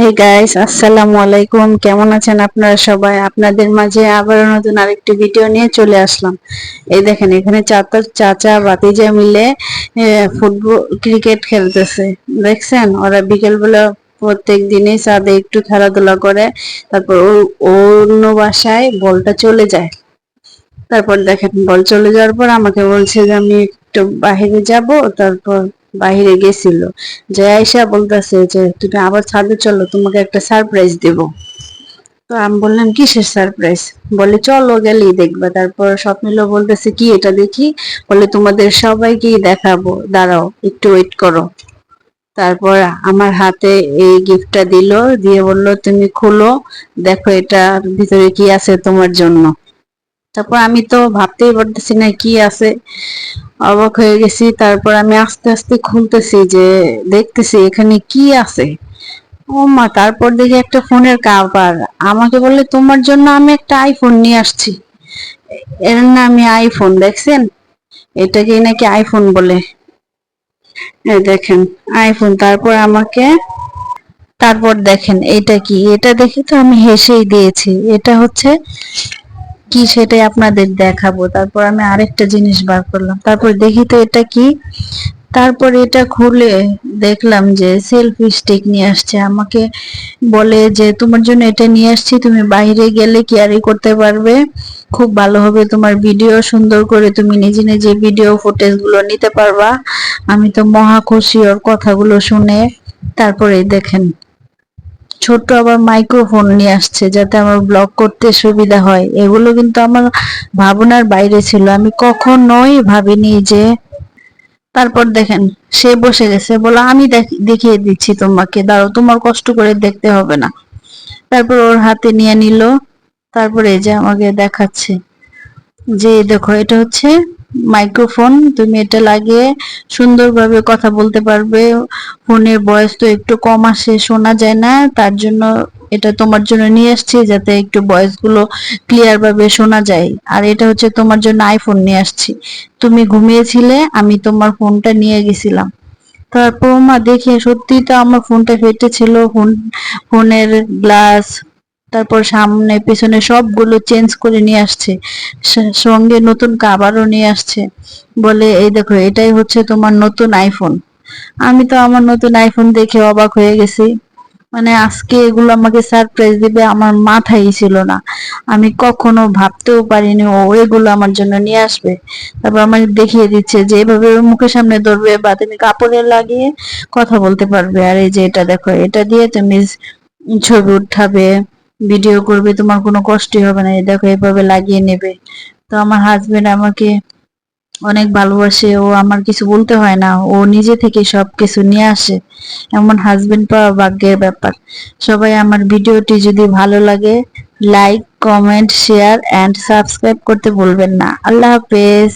Hey guys আসসালামু আলাইকুম। কেমন আছেন আপনারা সবাই? আপনাদের মাঝে আবার নতুন আরেকটি ভিডিও নিয়ে চলে আসলাম। এই দেখেন, এখানে চাচা চাচা বাতিজা মিলে ফুটবল ক্রিকেট খেলতেছে। দেখছেন? ওরা বিকেলবেলা প্রত্যেক দিনই ছাদে একটু খেলাধুলা করে। তারপর অন্য বাসায় বলটা চলে যায়। তারপর দেখেন, বল চলে যাওয়ার পর আমাকে বলছে যে, আমি একটু বাহিরে যাব। তারপর বাহিরে গেছিল। যে আয়সা বলতেছে যে, তুমি আবার ছাদে চলো, তোমাকে একটা সারপ্রাইজ দেব। তো আমি বললাম, কিসের সারপ্রাইজ বলে, চলো গেলেই দেখবা। তারপর স্বপ্নিল বলতেছে, কি এটা দেখি? বলে, তোমাদের সবাইকেই দেখাবো। দাঁড়াও, একটু ওয়েট করো। তারপর আমার হাতে এই গিফটটা দিল, দিয়ে বলল, তুমি খুলো, দেখো এটার ভিতরে কি আছে তোমার জন্য। তারপর আমি তো ভাবতেই পারতেছি না কি আছে। অবাক হয়ে গেছি। তারপর আমি আস্তে আস্তে খুলতেছি যে, দেখতেছি এখানে কি আছে। ও মা, তারপর দেখি একটা ফোনের কাভার। আমাকে বললে, তোমার জন্য আমি একটা আইফোন নিয়ে আসছি। এর নামই আইফোন দেখছেন? এটাকে নাকি আইফোন বলে। দেখেন আইফোন তারপর আমাকে, তারপর দেখেন, এটা কি? এটা দেখে তো আমি হেসেই দিয়েছি। এটা হচ্ছে কি সেটাই আপনাদের দেখাবো। তারপর আমি আরেকটা জিনিস বার করলাম। তারপর দেখি তো এটা কি? তারপর এটা খুলে দেখলাম যে সেলফি স্টিক নিয়ে আসছে। আমাকে বলে যে, তোমার জন্য এটা নিয়ে আসছি, তুমি বাইরে গেলে ক্যারি করতে পারবে? খুব ভালো হবে তোমার ভিডিও সুন্দর করে তুমি নিজে নিজে ভিডিও ফুটেজগুলো নিতে পারবা। আমি তো মহা খুশি ওর কথাগুলো শুনে। তারপরে দেখেন ছোট্ট আবার মাইক্রোফোন নিয়ে আসছে যাতে আমার ব্লগ করতে সুবিধা হয়। এগুলো কিন্তু আমার ভাবনার বাইরে ছিল। আমি কখনোই ভাবিনি যে তারপর দেখেন, সে বসে গেছে। বলে, আমি দেখ- দেখিয়ে দিচ্ছি তোমাকে। দাঁড়াও, তোমার কষ্ট করে দেখতে হবে না। তারপর ওর হাতে নিয়ে নিল। তারপরে যে আমাকে দেখাচ্ছে। যে দেখো, এটা হচ্ছে মাইক্রোফোন, তুমি এটা লাগিয়ে সুন্দরভাবে কথা বলতে পারবে। ফোনের বয়স তো একটু কম আসে, শোনা যায় না। তার জন্য এটা তোমার জন্য নিয়ে আসছি, যাতে একটু ভয়েসগুলো ক্লিয়ার ভাবে শোনা যায়। আর এটা হচ্ছে তোমার জন্য আইফোন নিয়ে আসছি। তুমি ঘুমিয়েছিলে, আমি তোমার ফোনটা নিয়ে গেছিলাম। তারপর মা, দেখে সত্যি তো আমার ফোনটা ফেটেছিল। ফোন, ফোনের গ্লাস তারপর সামনে, পেছনে সবগুলো চেঞ্জ করে নিয়ে আসছে। সঙ্গে নতুন কাবারও নিয়ে আসছে। বলে, এই দেখো, এটাই হচ্ছে তোমার নতুন আইফোন আমি তো আমার নতুন আইফোন দেখে অবাক হয়ে গেছি। মানে আজকে এগুলো আমাকে সারপ্রাইজ দিবে আমার মাথায় ছিল না। আমি কখনো ভাবতেও পারিনি, ও, এগুলো আমার জন্য নিয়ে আসবে। তারপর আমাকে দেখিয়ে দিচ্ছে যে, এভাবে মুখের সামনে ধরবে বা তুমি কাপড়ে লাগিয়ে কথা বলতে পারবে। আর এই যে এটা দেখো, এটা দিয়ে তুমি ছবি উঠাবে। ভিডিও করবে, তোমার কোনো কষ্টই হবে না। দেখো, এভাবে লাগিয়ে নেবে। তো আমার হাজবেন্ড আমাকে অনেক ভালোবাসে, ও আমার কিছু বলতে হয় না। ও নিজে থেকে সব কিছু নিয়ে আসে। এমন হাজবেন্ড পাওয়া ভাগ্যের ব্যাপার। সবাই আমার ভিডিওটি যদি ভালো লাগে like comment share and subscribe করতে ভুলবেন না। আল্লাহ হাফেজ।